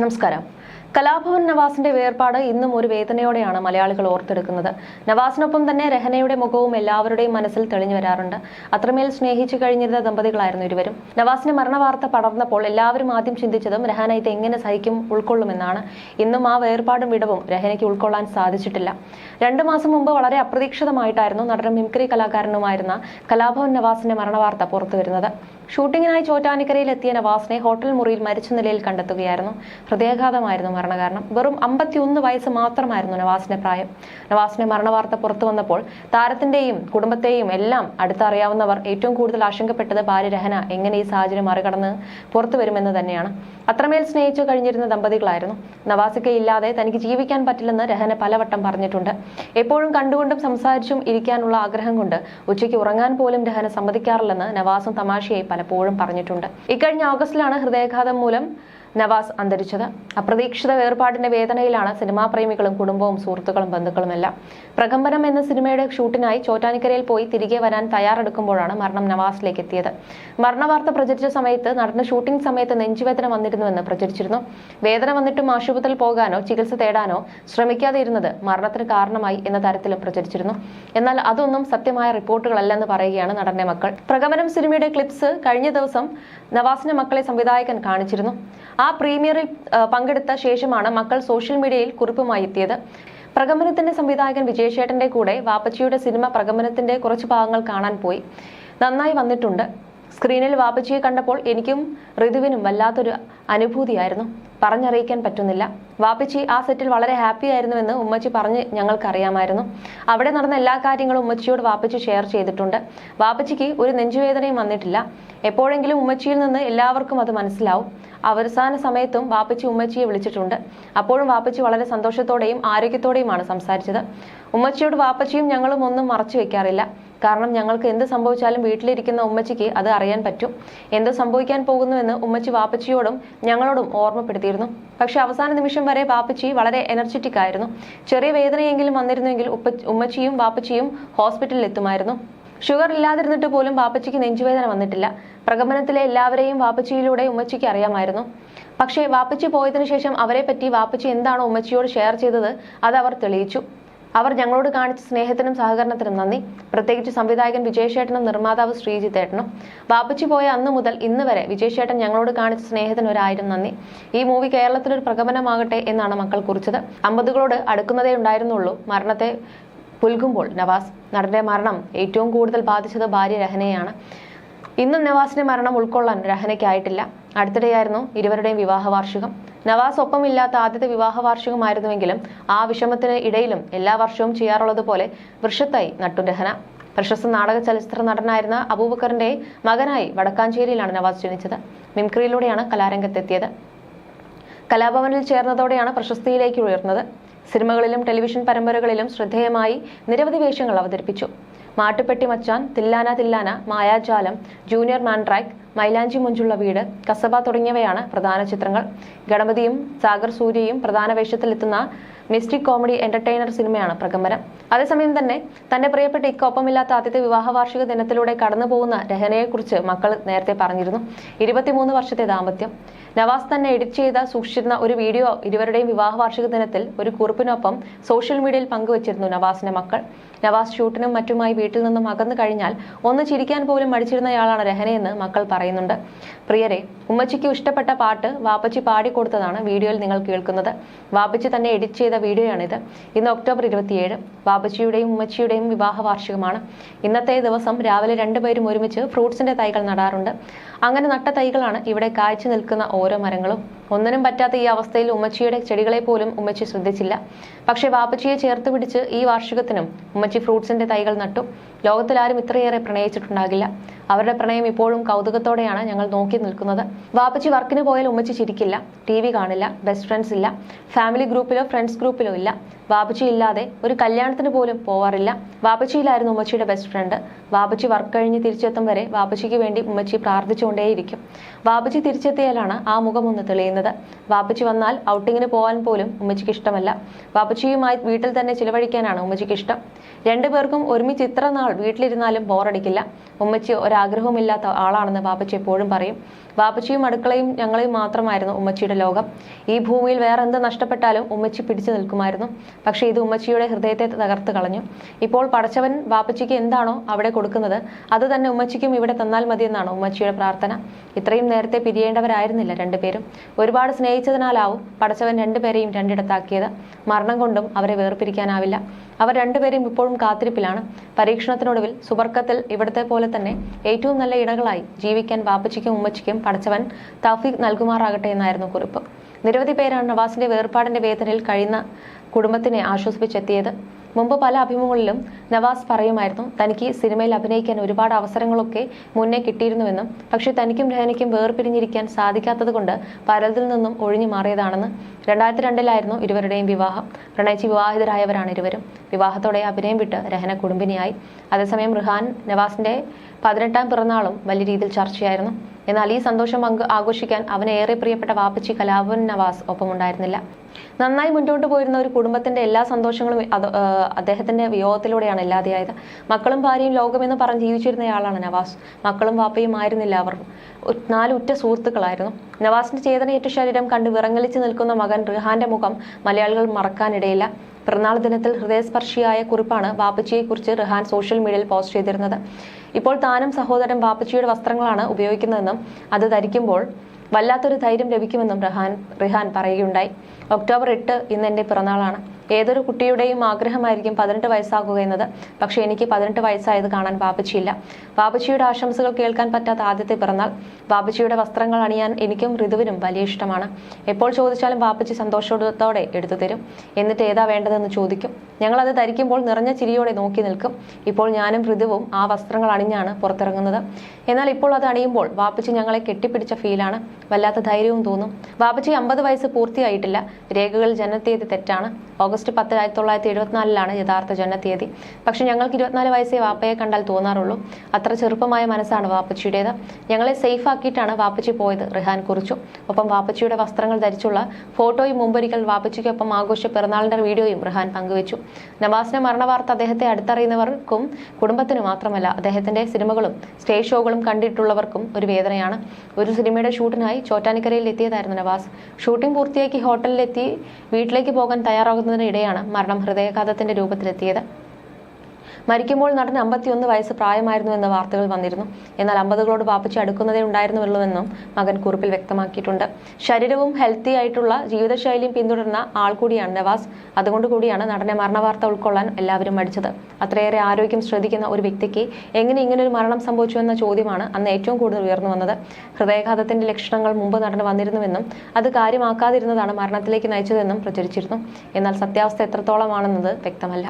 നമസ്കാരം. കലാഭവൻ നവാസിന്റെ വേർപാട് ഇന്നും ഒരു വേദനയോടെയാണ് മലയാളികൾ ഓർത്തെടുക്കുന്നത്. നവാസിനൊപ്പം തന്നെ രഹനയുടെ മുഖവും എല്ലാവരുടെയും മനസ്സിൽ തെളിഞ്ഞു വരാറുണ്ട്. അത്രമേൽ സ്നേഹിച്ചു കഴിഞ്ഞിരുന്ന ദമ്പതികളായിരുന്നു ഇരുവരും. നവാസിന്റെ മരണവാർത്ത പടർന്നപ്പോൾ എല്ലാവരും ആദ്യം ചിന്തിച്ചതും രഹന ഇത് എങ്ങനെ സഹിക്കും ഉൾക്കൊള്ളുമെന്നാണ്. ഇന്നും ആ വേർപാടും വിടവും രഹനയ്ക്ക് ഉൾക്കൊള്ളാൻ സാധിച്ചിട്ടില്ല. രണ്ടു മാസം മുമ്പ് വളരെ അപ്രതീക്ഷിതമായിട്ടായിരുന്നു നടനും മിംക്രി കലാകാരനുമായിരുന്ന കലാഭവൻ നവാസിന്റെ മരണവാർത്ത പുറത്തുവരുന്നത്. ഷൂട്ടിങ്ങിനായി ചോറ്റാനിക്കരയിൽ എത്തിയ നവാസിനെ ഹോട്ടൽ മുറിയിൽ മരിച്ച നിലയിൽ കണ്ടെത്തുകയായിരുന്നു. ഹൃദയാഘാതമായിരുന്നു മരണകാരണം. വെറും അമ്പത്തിയൊന്ന് വയസ്സ് മാത്രമായിരുന്നു നവാസിന്റെ പ്രായം. നവാസിന്റെ മരണവാർത്ത പുറത്തു വന്നപ്പോൾ താരത്തിന്റെയും കുടുംബത്തെയും എല്ലാം അടുത്തറിയാവുന്നവർ ഏറ്റവും കൂടുതൽ ആശങ്കപ്പെട്ടത് ഭാര്യ രഹന എങ്ങനെ ഈ സാഹചര്യം മറികടന്ന് പുറത്തു വരുമെന്ന് തന്നെയാണ്. അത്രമേൽ സ്നേഹിച്ചു കഴിഞ്ഞിരുന്ന ദമ്പതികളായിരുന്നു. നവാസിക്ക ഇല്ലാതെ തനിക്ക് ജീവിക്കാൻ പറ്റില്ലെന്ന് രഹന പലവട്ടം പറഞ്ഞിട്ടുണ്ട്. എപ്പോഴും കണ്ടുകൊണ്ടും സംസാരിച്ചും ഇരിക്കാനുള്ള ആഗ്രഹം കൊണ്ട് ഉച്ചയ്ക്ക് ഉറങ്ങാൻ പോലും രഹന സമ്മതിക്കാറില്ലെന്ന് നവാസും തമാശയായി പലപ്പോഴും പറഞ്ഞിട്ടുണ്ട്. ഇക്കഴിഞ്ഞ ഓഗസ്റ്റിലാണ് ഹൃദയാഘാതം മൂലം നവാസ് അന്തരിച്ചത്. അപ്രതീക്ഷിത വേർപാടിന്റെ വേദനയിലാണ് സിനിമാ പ്രേമികളും കുടുംബവും സുഹൃത്തുക്കളും ബന്ധുക്കളുമെല്ലാം. പ്രകമ്പനം എന്ന സിനിമയുടെ ഷൂട്ടിനായി ചോറ്റാനിക്കരയിൽ പോയി തിരികെ വരാൻ തയ്യാറെടുക്കുമ്പോഴാണ് മരണം നവാസിലേക്ക് എത്തിയത്. മരണവാർത്ത പ്രചരിച്ച സമയത്ത് നടന്ന ഷൂട്ടിംഗ് സമയത്ത് നെഞ്ചുവേദന വന്നിരുന്നുവെന്ന് പ്രചരിച്ചിരുന്നു. വേദന വന്നിട്ടും ആശുപത്രിയിൽ പോകാനോ ചികിത്സ തേടാനോ ശ്രമിക്കാതെ ഇരുന്നത് മരണത്തിന് കാരണമായി എന്ന തരത്തിലും പ്രചരിച്ചിരുന്നു. എന്നാൽ അതൊന്നും സത്യമായ റിപ്പോർട്ടുകളല്ലെന്ന് പറയുകയാണ് നടന്റെ മക്കൾ. പ്രകമനം സിനിമയുടെ ക്ലിപ്സ് കഴിഞ്ഞ ദിവസം നവാസിന്റെ മക്കളെ സംവിധായകൻ കാണിച്ചിരുന്നു. ആ പ്രീമിയറിൽ പങ്കെടുത്ത ശേഷമാണ് മക്കൾ സോഷ്യൽ മീഡിയയിൽ കുറിപ്പുമായി എത്തിയത്. പ്രഗമനത്തിന്റെ സംവിധായകൻ വിജയശേട്ടന്റെ കൂടെ വാപ്പച്ചിയുടെ സിനിമ പ്രഗമനത്തിന്റെ കുറച്ച് ഭാഗങ്ങൾ കാണാൻ പോയി. നന്നായി വന്നിട്ടുണ്ട്. സ്ക്രീനിൽ വാപ്പച്ചിയെ കണ്ടപ്പോൾ എനിക്കും ഋതുവിനും വല്ലാത്തൊരു അനുഭൂതിയായിരുന്നു. പറഞ്ഞറിയിക്കാൻ പറ്റുന്നില്ല. വാപ്പച്ചി ആ സെറ്റിൽ വളരെ ഹാപ്പി ആയിരുന്നുവെന്ന് ഉമ്മച്ചി പറഞ്ഞ് ഞങ്ങൾക്കറിയാമായിരുന്നു. അവിടെ നടന്ന എല്ലാ കാര്യങ്ങളും ഉമ്മച്ചിയോട് വാപ്പച്ചി ഷെയർ ചെയ്തിട്ടുണ്ട്. വാപ്പച്ചിക്ക് ഒരു നെഞ്ചുവേദനയും വന്നിട്ടില്ല. എപ്പോഴെങ്കിലും ഉമ്മച്ചിയിൽ നിന്ന് എല്ലാവർക്കും അത് മനസ്സിലാവും. അവസാന സമയത്തും വാപ്പച്ചി ഉമ്മച്ചിയെ വിളിച്ചിട്ടുണ്ട്. അപ്പോഴും വാപ്പച്ചി വളരെ സന്തോഷത്തോടെയും ആരോഗ്യത്തോടെയുമാണ് സംസാരിച്ചത്. ഉമ്മച്ചിയോട് വാപ്പച്ചിയും ഞങ്ങളും ഒന്നും മറച്ചു വെക്കാറില്ല. കാരണം ഞങ്ങൾക്ക് എന്ത് സംഭവിച്ചാലും വീട്ടിലിരിക്കുന്ന ഉമ്മച്ചിക്ക് അത് അറിയാൻ പറ്റും. എന്ത് സംഭവിക്കാൻ പോകുന്നുവെന്ന് ഉമ്മച്ചി വാപ്പച്ചിയോടും ഞങ്ങളോടും ഓർമ്മപ്പെടുത്തിയിരുന്നു. പക്ഷെ അവസാന നിമിഷം വരെ വാപ്പച്ചി വളരെ എനർജറ്റിക് ആയിരുന്നു. ചെറിയ വേദനയെങ്കിലും വന്നിരുന്നെങ്കിൽ ഉപ്പ- ഉമ്മച്ചിയും വാപ്പച്ചിയും ഹോസ്പിറ്റലിൽ എത്തുമായിരുന്നു ഷുഗർ ഇല്ലാതിരുന്നിട്ട് പോലും വാപ്പച്ചിക്ക് നെഞ്ചുവേദന വന്നിട്ടില്ല. പ്രകമനത്തിലെ എല്ലാവരെയും വാപ്പച്ചിയിലൂടെ ഉമ്മച്ചിക്ക് അറിയാമായിരുന്നു. പക്ഷേ വാപ്പച്ചി പോയതിനു ശേഷം അവരെ പറ്റി വാപ്പച്ചി എന്താണോ ഉമ്മച്ചിയോട് ഷെയർ ചെയ്തത് അത് അവർ തെളിയിച്ചു. അവർ ഞങ്ങളോട് കാണിച്ച സ്നേഹത്തിനും സഹകരണത്തിനും നന്ദി. പ്രത്യേകിച്ച് സംവിധായകൻ വിജയശേട്ടനും നിർമ്മാതാവ് ശ്രീജിത്തേട്ടനും. വാപ്പച്ചി പോയ അന്ന് മുതൽ ഇന്ന് വരെ വിജയശേട്ടൻ ഞങ്ങളോട് കാണിച്ച സ്നേഹത്തിന് ഒരായിരം നന്ദി. ഈ മൂവി കേരളത്തിലൊരു പ്രകമനമാകട്ടെ എന്നാണ് മക്കൾ കുറിച്ചത്. അമ്പതുകളോട് അടുക്കുന്നതേ ഉണ്ടായിരുന്നുള്ളൂ. മരണത്തെ പുൽകുമ്പോൾ നവാസ് നടന്റെ മരണം ഏറ്റവും കൂടുതൽ ബാധിച്ചത് ഭാര്യ രഹനയാണ് ഇന്നും നവാസിന്റെ മരണം ഉൾക്കൊള്ളാൻ രഹനയ്ക്കായിട്ടില്ല. അടുത്തിടെയായിരുന്നു ഇരുവരുടെയും വിവാഹ വാർഷികം നവാസ് ഒപ്പമില്ലാത്ത ആദ്യത്തെ വിവാഹ വാർഷികമായിരുന്നുവെങ്കിലും ആ വിഷമത്തിന് ഇടയിലും എല്ലാ വർഷവും ചെയ്യാറുള്ളതുപോലെ വൃക്ഷത്തായി നട്ടു രഹന പ്രശസ്ത നാടക ചലച്ചിത്ര നടനായിരുന്ന അബൂബക്കറിന്റെ മകനായി വടക്കാഞ്ചേരിയിലാണ് നവാസ് ജനിച്ചത്. മിംക്രിയിലൂടെയാണ് കലാരംഗത്തെത്തിയത്. കലാഭവനിൽ ചേർന്നതോടെയാണ് പ്രശസ്തിയിലേക്ക് ഉയർന്നത്. സിനിമകളിലും ടെലിവിഷൻ പരമ്പരകളിലും ശ്രദ്ധേയമായി നിരവധി വേഷങ്ങൾ അവതരിപ്പിച്ചു. മാട്ടുപെട്ടി മച്ചാൻ തില്ലാന തില്ലാന മായാജാലം ജൂനിയർ മാൻഡ്രാക്ക് മൈലാഞ്ചി മുഞ്ചുള്ള വീട് കസബ തുടങ്ങിയവയാണ് പ്രധാന ചിത്രങ്ങൾ. ഗണപതിയും സാഗർ സൂര്യയും പ്രധാന വേഷത്തിലെത്തുന്ന മിസ്റ്റിക് കോമഡി എന്റർടൈനർ സിനിമയാണ് പ്രകമ്പനം. അതേസമയം തന്നെ തന്റെ പ്രിയപ്പെട്ട ഇക്കൊപ്പമില്ലാത്ത ആദ്യത്തെ വിവാഹ വാർഷിക ദിനത്തിലൂടെ കടന്നു പോകുന്ന രഹനയെക്കുറിച്ച് മക്കൾ നേരത്തെ പറഞ്ഞിരുന്നു. ഇരുപത്തിമൂന്ന് വർഷത്തെ ദാമ്പത്യം. നവാസ് തന്നെ എഡിറ്റ് ചെയ്ത സൂക്ഷിച്ചിരുന്ന ഒരു വീഡിയോ ഇരുവരുടെയും വിവാഹ വാർഷിക ദിനത്തിൽ ഒരു കുറിപ്പിനൊപ്പം സോഷ്യൽ മീഡിയയിൽ പങ്കുവച്ചിരുന്നു നവാസിന്റെ മക്കൾ. നവാസ് ഷൂട്ടിനും മറ്റുമായി വീട്ടിൽ നിന്നും അകന്നു കഴിഞ്ഞാൽ ഒന്ന് ചിരിക്കാൻ പോലും മടിച്ചിരുന്നയാളാണ് രഹനയെന്ന് മക്കൾ പറയുന്നുണ്ട്. പ്രിയരെ ഉമ്മച്ചിക്ക് ഇഷ്ടപ്പെട്ട പാട്ട് വാപ്പച്ചി പാടിക്കൊടുത്തതാണ് വീഡിയോയിൽ നിങ്ങൾ കേൾക്കുന്നത്. വാപ്പച്ചി തന്നെ എഡിറ്റ് ചെയ്ത വീഡിയോയാണിത്. ഇന്ന് ഒക്ടോബർ ഇരുപത്തിയേഴ് ബാബച്ചിയുടെയും ഉമ്മച്ചിയുടെയും വിവാഹ വാർഷികമാണ് ഇന്നത്തെ ദിവസം രാവിലെ രണ്ടുപേരും ഒരുമിച്ച് ഫ്രൂട്ട്സിന്റെ തൈകൾ നടാറുണ്ട്. അങ്ങനെ നട്ട തൈകളാണ് ഇവിടെ കാഴ്ച നിൽക്കുന്ന ഓരോ മരങ്ങളും. ഒന്നിനും പറ്റാത്ത ഈ അവസ്ഥയിൽ ഉമ്മച്ചിയുടെ ചെടികളെ പോലും ഉമ്മച്ചി ശ്രദ്ധിച്ചില്ല. പക്ഷേ വാപ്പച്ചിയെ ചേർത്ത് പിടിച്ച് ഈ വാർഷികത്തിനും ഉമ്മച്ചി ഫ്രൂട്ട്സിന്റെ തൈകൾ നട്ടു. ലോകത്തിലാരും ഇത്രയേറെ പ്രണയിച്ചിട്ടുണ്ടാകില്ല. അവരുടെ പ്രണയം ഇപ്പോഴും കൗതുകത്തോടെയാണ് ഞങ്ങൾ നോക്കി നിൽക്കുന്നത്. വാപ്പച്ചി വർക്കിന് പോയാൽ ഉമ്മച്ചി ചിരിക്കില്ല ടി കാണില്ല ബെസ്റ്റ് ഫ്രണ്ട്സ് ഇല്ല ഫാമിലി ഗ്രൂപ്പിലോ ഫ്രണ്ട്സ് ഗ്രൂപ്പിലോ ഇല്ല. വാപ്പച്ചി ഇല്ലാതെ ഒരു കല്യാണത്തിന് പോലും പോവാറില്ല. വാപ്പച്ചിയിലായിരുന്നു ഉമ്മച്ചിയുടെ ബെസ്റ്റ് ഫ്രണ്ട് വാപ്പച്ചി വർക്ക് കഴിഞ്ഞ് തിരിച്ചെത്തും വരെ വാപ്പച്ചിക്ക് വേണ്ടി ഉമ്മച്ചി പ്രാർത്ഥിച്ചുകൊണ്ടേയിരിക്കും. വാപ്പച്ചി തിരിച്ചെത്തിയാലാണ് ആ മുഖം ഒന്ന് തെളിയുന്നത്. വാപ്പച്ചി വന്നാൽ ഔട്ടിങ്ങിന് പോകാൻ പോലും ഉമ്മച്ചിക്ക് ഇഷ്ടമല്ല. വാപ്പച്ചിയുമായി വീട്ടിൽ തന്നെ ചിലവഴിക്കാനാണ് ഉമ്മച്ചിക്ക് ഇഷ്ടം. രണ്ടുപേർക്കും ഒരുമിച്ച് ഇത്ര നാൾ വീട്ടിലിരുന്നാലും ബോറടിക്കില്ല ഉമ്മച്ചി ഒരാഗ്രഹവുമില്ലാത്ത ആളാണെന്ന് വാപ്പച്ചി എപ്പോഴും പറയും. വാപ്പച്ചിയും അടുക്കളയും ഞങ്ങളെയും മാത്രമായിരുന്നു ഉമ്മച്ചിയുടെ ലോകം. ഈ ഭൂമിയിൽ വേറെ എന്ത് നഷ്ടപ്പെട്ടാലും ഉമ്മച്ചി പിടിച്ചു നിൽക്കുമായിരുന്നു. പക്ഷേ ഇത് ഉമ്മച്ചിയുടെ ഹൃദയത്തെ തകർത്ത് കളഞ്ഞു. ഇപ്പോൾ പടച്ചവൻ വാപ്പച്ചിക്ക് എന്താണോ അവിടെ കൊടുക്കുന്നത് അത് തന്നെ ഉമ്മച്ചിക്കും ഇവിടെ തന്നാൽ മതിയെന്നാണ് ഉമ്മച്ചിയുടെ പ്രാർത്ഥന. ഇത്രയും നേരത്തെ പിരിയേണ്ടവരായിരുന്നില്ല രണ്ടുപേരും. ഒരുപാട് സ്നേഹിച്ചതിനാലാവും പടച്ചവൻ രണ്ടുപേരെയും രണ്ടിടത്താക്കിയത്. മരണം കൊണ്ടും അവരെ വേർപിരിക്കാനാവില്ല. അവർ രണ്ടുപേരും ഇപ്പോഴും കാത്തിരിപ്പിലാണ്. പരീക്ഷണത്തിനൊടുവിൽ സുബർക്കത്തിൽ ഇവിടത്തെ പോലെ തന്നെ ഏറ്റവും നല്ല ഇടകളായി ജീവിക്കാൻ വാപ്പച്ചിക്കും ഉമ്മച്ചിക്കും പടച്ചവൻ തൗഫീഖ് നൽകുമാറാകട്ടെ എന്നായിരുന്നു കുറിപ്പ്. നിരവധി പേരാണ് നവാസിന്റെ വേർപാടിന്റെ വേദനയിൽ കഴിയുന്ന കുടുംബത്തിനെ ആശ്വസിപ്പിച്ചെത്തിയത്. മുമ്പ് പല അഭിമുഖങ്ങളിലും നവാസ് പറയുമായിരുന്നു തനിക്ക് സിനിമയിൽ അഭിനയിക്കാൻ ഒരുപാട് അവസരങ്ങളൊക്കെ മുന്നേ കിട്ടിയിരുന്നുവെന്നും പക്ഷേ തനിക്കും രഹനയ്ക്കും വേർപിരിഞ്ഞിരിക്കാൻ സാധിക്കാത്തതുകൊണ്ട് പലതിൽ നിന്നും ഒഴിഞ്ഞു മാറിയതാണെന്ന്. രണ്ടായിരത്തി രണ്ടിലായിരുന്നു ഇരുവരുടെയും വിവാഹം. പ്രണയിച്ച് വിവാഹിതരായവരാണ് ഇരുവരും. വിവാഹത്തോടെ അഭിനയം വിട്ട് രഹന കുടുംബിനിയായി. അതേസമയം റിഹാൻ നവാസിന്റെ പതിനെട്ടാം പിറന്നാളും വലിയ രീതിയിൽ ചർച്ചയായിരുന്നു. എന്നാൽ ഈ സന്തോഷം പങ്ക് ആഘോഷിക്കാൻ അവന് ഏറെ പ്രിയപ്പെട്ട വാപ്പച്ചി കലാഭവൻ നവാസ് ഒപ്പമുണ്ടായിരുന്നില്ല. നന്നായി മുന്നോട്ട് പോയിരുന്ന ഒരു കുടുംബത്തിന്റെ എല്ലാ സന്തോഷങ്ങളും അദ്ദേഹത്തിന്റെ വിയോഗത്തിലൂടെയാണ് ഇല്ലാതെയായത്. മക്കളും ഭാര്യയും ലോകമെന്ന് പറഞ്ഞ് ജീവിച്ചിരുന്നയാളാണ് നവാസ്. മക്കളും വാപ്പയും ആയിരുന്നില്ല അവർ. നാല് ഉറ്റ സുഹൃത്തുക്കളായിരുന്നു. നവാസിന്റെ ചേതനയേറ്റ ശരീരം കണ്ട് വിറങ്ങലിച്ച് നിൽക്കുന്ന മകൻ റിഹാന്റെ മുഖം മലയാളികൾ മറക്കാനിടയില്ല. പിറന്നാൾ ദിനത്തിൽ ഹൃദയസ്പർശിയായ കുറിപ്പാണ് വാപ്പച്ചിയെക്കുറിച്ച് റിഹാൻ സോഷ്യൽ മീഡിയയിൽ പോസ്റ്റ് ചെയ്തിരുന്നത്. ഇപ്പോൾ താനും സഹോദരൻ ബാപ്പച്ചിയുടെ വസ്ത്രങ്ങളാണ് ഉപയോഗിക്കുന്നതെന്നും അത് ധരിക്കുമ്പോൾ വല്ലാത്തൊരു ധൈര്യം ലഭിക്കുമെന്നും റഹാൻ റിഹാൻ പറയുകയുണ്ടായി. ഒക്ടോബർ എട്ട് ഇന്ന് എന്റെ പിറന്നാളാണ്. ഏതൊരു കുട്ടിയുടെയും ആഗ്രഹമായിരിക്കും പതിനെട്ട് വയസ്സാകുക എന്നത്. പക്ഷേ എനിക്ക് പതിനെട്ട് വയസ്സായത് കാണാൻ ബാബച്ചിയില്ല ബാബച്ചിയുടെ ആശംസകൾ കേൾക്കാൻ പറ്റാത്ത ആദ്യത്തെ പിറന്നാൾ. ബാബച്ചിയുടെ വസ്ത്രങ്ങൾ അണിയാൻ എനിക്കും ഋതുവിനും വലിയ ഇഷ്ടമാണ്. എപ്പോൾ ചോദിച്ചാലും ബാബച്ചി സന്തോഷത്തോടെ എടുത്തു തരും. എന്നിട്ട് ഏതാ വേണ്ടതെന്ന് ചോദിക്കും. ഞങ്ങളത് ധരിക്കുമ്പോൾ നിറഞ്ഞ ചിരിയോടെ നോക്കി നിൽക്കും. ഇപ്പോൾ ഞാനും ഋതുവും ആ വസ്ത്രങ്ങൾ അണിഞ്ഞാണ് പുറത്തിറങ്ങുന്നത്. എന്നാൽ ഇപ്പോൾ അത് അണിയുമ്പോൾ വാപ്പച്ചി ഞങ്ങളെ കെട്ടിപ്പിടിച്ച ഫീലാണ്. വല്ലാത്ത ധൈര്യവും തോന്നും. വാപ്പച്ചി അമ്പത് വയസ്സ് പൂർത്തിയായിട്ടില്ല. രേഖകൾ ജനനത്തീയതി തെറ്റാണ്. ഓഗസ്റ്റ് പത്ത് ആയിരത്തി തൊള്ളായിരത്തി എഴുപത്തിനാലിലാണ് യഥാർത്ഥ തീയതി പക്ഷെ ഞങ്ങൾക്ക് ഇരുപത്തിനാല് വയസ്സേ വാപ്പയെ കണ്ടാൽ തോന്നാറുള്ളൂ. അത്ര ചെറുപ്പമായ മനസ്സാണ് വാപ്പച്ചിയുടേത്. ഞങ്ങളെ സേഫ് ആക്കിയിട്ടാണ് വാപ്പച്ചി പോയത് റിഹാൻ കുറിച്ചു. ഒപ്പം വാപ്പച്ചിയുടെ വസ്ത്രങ്ങൾ ധരിച്ചുള്ള ഫോട്ടോയും മുമ്പൊരിക്കൽ വാപ്പച്ചിക്കൊപ്പം ആഘോഷ പിറന്നാളിന്റെ വീഡിയോയും റിഹാൻ പങ്കുവച്ചു. നവാസിന്റെ മരണവാർത്ത അദ്ദേഹത്തെ അടുത്തറിയുന്നവർക്കും കുടുംബത്തിനു മാത്രമല്ല അദ്ദേഹത്തിന്റെ സിനിമകളും സ്റ്റേജ് ഷോകളും കണ്ടിട്ടുള്ളവർക്കും ഒരു വേദനയാണ്. ഒരു സിനിമയുടെ ഷൂട്ടിനായി ചോറ്റാനിക്കരയിൽ എത്തിയതായിരുന്നു നവാസ്. ഷൂട്ടിംഗ് പൂർത്തിയാക്കി ഹോട്ടലിലെത്തി വീട്ടിലേക്ക് പോകാൻ തയ്യാറാകുന്നതിനിടെയാണ് മരണം ഹൃദയാഘാതത്തിന്റെ രൂപത്തിലെത്തിയത്. മരിക്കുമ്പോൾ നടൻ അമ്പത്തിയൊന്ന് വയസ്സ് പ്രായമായിരുന്നു എന്ന വാർത്തകൾ വന്നിരുന്നു. എന്നാൽ അമ്പതുകളോട് പാപ്പിച്ച് അടുക്കുന്നതേ ഉണ്ടായിരുന്നുള്ളൂവെന്നും മകൻ കുറിപ്പിൽ വ്യക്തമാക്കിയിട്ടുണ്ട്. ശരീരവും ഹെൽത്തി ആയിട്ടുള്ള ജീവിതശൈലിയും പിന്തുടർന്ന ആൾ കൂടിയാണ് നവാസ്. അതുകൊണ്ട് കൂടിയാണ് നടനെ മരണവാർത്ത ഉൾക്കൊള്ളാൻ എല്ലാവരും മടിച്ചത്. അത്രയേറെ ആരോഗ്യം ശ്രദ്ധിക്കുന്ന ഒരു വ്യക്തിക്ക് എങ്ങനെ ഇങ്ങനെ ഒരു മരണം സംഭവിച്ചു എന്ന ചോദ്യമാണ് അന്ന് ഏറ്റവും കൂടുതൽ ഉയർന്നു വന്നത്. ഹൃദയാഘാതത്തിന്റെ ലക്ഷണങ്ങൾ മുമ്പ് നടന് വന്നിരുന്നുവെന്നും അത് കാര്യമാക്കാതിരുന്നതാണ് മരണത്തിലേക്ക് നയിച്ചതെന്നും പ്രചരിച്ചിരുന്നു. എന്നാൽ സത്യാവസ്ഥ എത്രത്തോളമാണെന്നത് വ്യക്തമല്ല.